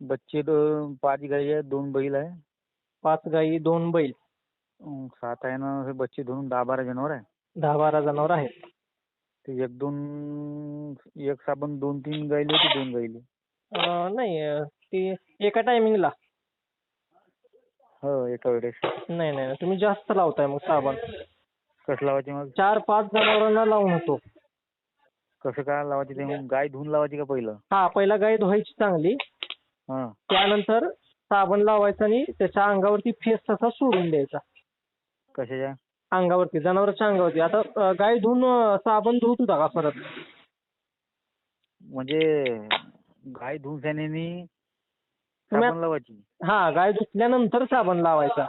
बच्चे दो- पाच गाई आहे दोन बैल आहे पाच गाई दोन बैल। अं, सात आहे ना हे बच्चे धरून दहा बारा जनावर आहे दहा बारा जनावर आहेत ते एक दोन एक साबण दोन तीन गायले होते दोन गायले अं, नाही अं, ते एका टायमिंगला हो एका वेळेस। नाही नाही तुम्ही जास्त लावताय मग साबण। कसं लावायचे मग? चार पाच जनावरांना लावून होतो कसं काय लावायचे ते? मग गाय धुवून लावायची का पहिलं? हा पहिला गाय धुवायची चांगली. त्यानंतर साबण लावायचा आणि त्याच्या अंगावरती फेस तसा सोडून द्यायचा. कशाच्या? अंगावरती जनावरांच्या अंगावरती. आता गाय धुवून साबण धुत होता का परत? म्हणजे गाय धुवून साबण लावायची? हा गाय धुतल्यानंतर साबण लावायचा.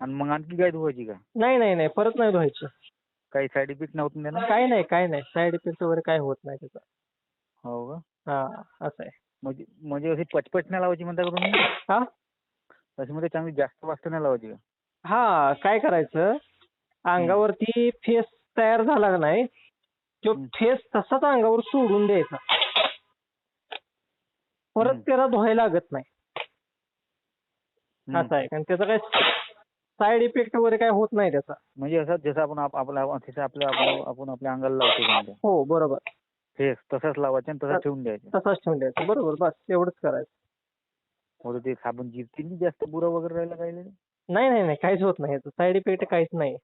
आणि मग आणखी गाय धुवायची का? नाही नाही नाही परत नाही धुवायची. काही साईड इफेक्ट नव्हतं काही नाही काही नाही. साईड इफेक्ट वगैरे काही होत नाही त्याचा. हो का? हा असं आहे. म्हणजे म्हणजे अशी पचपच नाही लावायची म्हणता का तुम्ही? हा? अशी मध्ये चांगली जास्त वाजता नाही लावायची का? हा काय करायचं? अंगावरती फेस तयार झाला का नाही तो. फेस तसाच अंगावर सोडून द्यायचा. परत. त्याला धुवायला लागत नाही. असं आहे. कारण त्याचा काय साईड इफेक्ट वगैरे काय होत नाही त्याचा. म्हणजे असं जसं आपण आप- आपल्या आपण आपल्या अंगाला लावतो समजा हो बरोबर. फेस तसंच लावायचं आणि तसंच ठेवून द्यायचं. तसाच ठेवून द्यायचा. बरोबर बस एवढंच करायचं. मग ते साबण जिरतील जास्त बुरा वगैरे राहिला काय नाही नाही नाही काहीच होत नाही. साईड इफेक्ट काहीच नाही.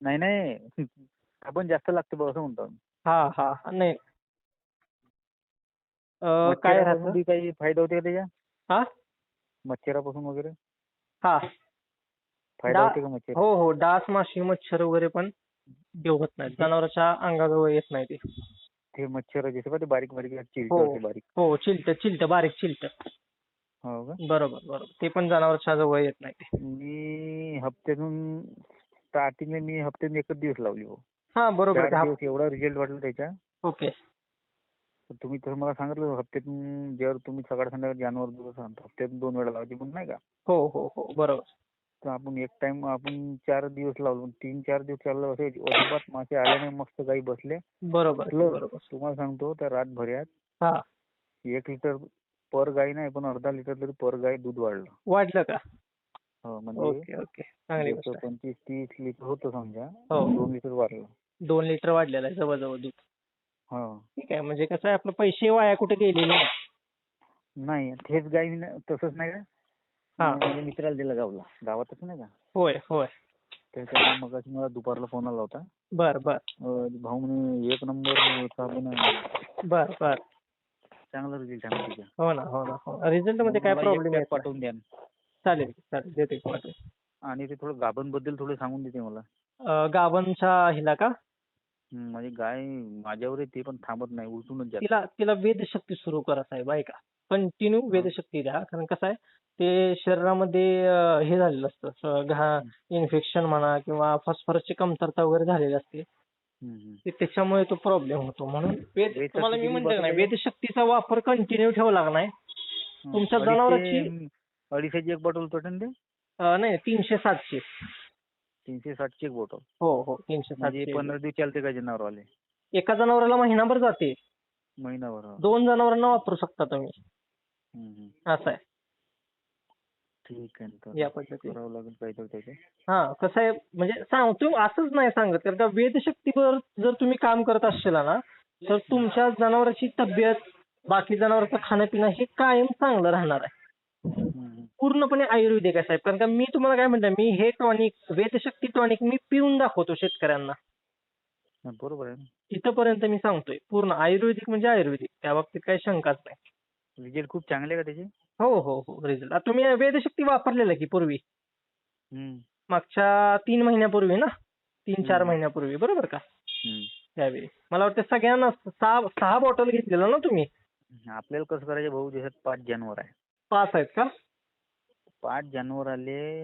नाही नाही. साबण जास्त लागते बघ असं म्हणतो आम्ही. हा हा. हा, नाही. अं, काय मच्छरापासून राहतं बी काही फायदा होते का त्याच्या हा? मच्छरापासून वगैरे? हा. फायदा डा- होते का मच्छर हो हो. डास माशी मच्छर वगैरे पण हे होत नाहीत. जनावरांच्या अंगाजवळ येत नाही ते. ते मच्छर जसे ते बारीक बारीक चिलटे हो. बारीक. हो चिलट चिलट बारीक चिलट. हो का? बरोबर बरोबर. ते पण जनावरांच्या जवळ येत नाही ते. मी हप्त्यातून स्टार्टिंगला मी हप्त्यातून एकच दिवस लावली हो. हा बरोबर चार दिवस एवढा रिझल्ट वाटला त्याच्या ओके. तर तुम्ही तसं मला सांगितलं हप्त्यातून जर तुम्ही सकाळ संध्याकाळ जानवर दिवस आणता हप्त्यातून दोन वेळा लावायची पण नाही का? हो हो हो. बरोबर. तर आपण एक टाइम आपण चार दिवस लावलो. तीन चार दिवस चाललं असे अजिबात मासे आले नाही मस्त गाई बसले. बरोबर बरोबर. तुम्हाला सांगतो त्या रातभऱ्यात हा. एक लिटर पर गाय नाही पण अर्धा लिटर तरी पर गाय दूध वाढलं. वाटलं का? हो म्हणजे. पंचवीस तीस लिटर होतं समजा. हो. दोन लिटर वाढलं. दोन लिटर वाढलेलं आहे जवळजवळ दूध. हो. ठीक आहे म्हणजे कसं आहे आपलं पैसे वाया कुठे गेलेले नाही. नाही तेच न- तसंच नाही का? माझ्या मित्राला दिलं गावला. गावातच नाही का? होय होय. त्याच्यामुळे मग मला दुपारला फोन आला होता. बर बर. अं, भाऊ म्हणे एक नंबर साबण आहे. बर बर. चांगला रिझल्ट आहे त्याचा हो ना हो ना हो रिझल्टमध्ये काय मला एक प्रॉब्लेम pack नाही. पाठवून द्या चालेल चालेल. देते की पाठवून. आणि ते थोडं गाभणबद्दल थोडं सांगून देते मला. अं, हिला का? हं, म्हणजे गाय माझ्यावर आहे ते पण थांबत नाही उलटूनच जाते. तिला तिला वेदशक्ती सुरू करा साहेब ऐका. कंटिन्यू वेदशक्ती द्या कारण कसं आहे ते शरीरामध्ये हे झालेलं असतं. घा इन्फेक्शन म्हणा किंवा फॉस्फरसची कमतरता वगैरे झालेली असते. त्याच्यामुळे तो प्रॉब्लेम होतो. म्हणून तुम्हाला मी नाही बसवायची? वेदशक्तीचा वापर कंटिन्यू नाही. हं. तुमच्या जनावराची- अडीचशेची एक बॉटल पटेल ते? अं, नाही तीनशे सातशे. तीनशे साठची एक बॉटल हो हो तीनशे म्हणजे सातशे पंधरा दिवस चालते का जनावरवाले? एका जनावराला महिनाभर जाते. महिनाभर हो. दोन जनावरांना वापरू शकता तुम्ही. असं आहे. ठीक आहे. या पद्धतीने. करावं लागेल काहीतरी त्याचे. हा कसं आहे म्हणजे सांगतो असंच नाही सांगत कारण का वेदशक्तीवर जर तुम्ही काम करत असशील ना तर तुमच्या जनावरांची तब्येत बाकी जनावरांचं खाणं पिणं हे कायम चांगलं राहणार आहे. पूर्णपणे आयुर्वेदिक आहे साहेब कारण का मी तुम्हाला काय म्हणतो मी हे टॉनिक वेदशक्ती टॉनिक मी पिऊन दाखवतो शेतकऱ्यांना. बरोबर आहे इथपर्यंत मी सांगतोय पूर्ण आयुर्वेदिक म्हणजे आयुर्वेदिक त्या बाबतीत काही शंकाच नाही. रिझल्ट खूप चांगले आहे का त्याचे? हो हो हो. रिझल्ट आता तुम्ही वेदशक्ती वापरलेलं की पूर्वी? मागच्या तीन महिन्यापूर्वी ना? तीन चार. महिन्यापूर्वी. बरोबर का. त्यावेळी मला वाटतं सगळ्यांना सहा सहा बॉटल घेतलेलं ना तुम्ही? आपल्याला कसं करायचं भाऊ? जसं पाच जनावर आहे. पाच आहेत का? पाच जनावर आले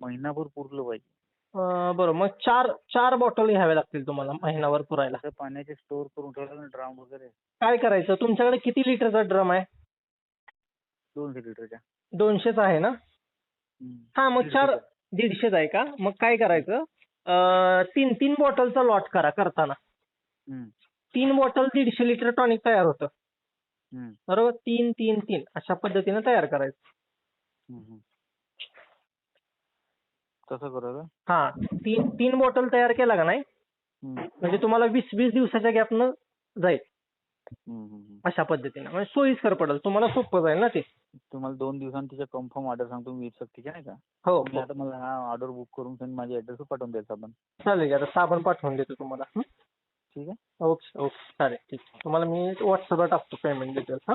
महिनाभर पुरलं पाहिजे. अं, बरं. मग चार चार बॉटल घ्याव्या लागतील तुम्हाला महिनाभर पुरायला. पाण्याचे स्टोर करून ठेवलं ना ड्राम वगैरे. काय करायचं? तुमच्याकडे किती लिटरचा ड्रम आहे? दोनशे लिटरच्या. दोनशेच आहे ना? हं. मग चार. दीडशेच आहे का? मग काय करायचं? अं, तीन तीन बॉटलचा लॉट करा करताना. तीन बॉटल दीडशे लिटर टॉनिक तयार होतं. बरोबर? तीन तीन तीन. अशा पद्धतीने तयार करायचं. तसं करायचं? हा. तीन तीन बॉटल तयार केला का नाही? म्हणजे तुम्हाला वीस वीस दिवसाच्या गॅपनं जाईल. अशा पद्धतीने. म्हणजे सोयीस्कर पडेल. तुम्हाला सोपं जाईल ना ते. तुम्हाला दोन दिवसांनी तिच्या कन्फर्म ऑर्डर सांगतो मी शक्तीच्या नाही का? हो तुम्ही आता मला हा ऑर्डर बुक करून सण माझ्या ऍड्रेस पाठवून द्यायचा आपण. चालेल आता साबण पाठवून देतो तुम्हाला. हं? ठीक आहे? Okay okay. चालेल ठीक. आहे तुम्हाला मी व्हॉट्सअपला टाकतो पेमेंट डिटेल्स हा?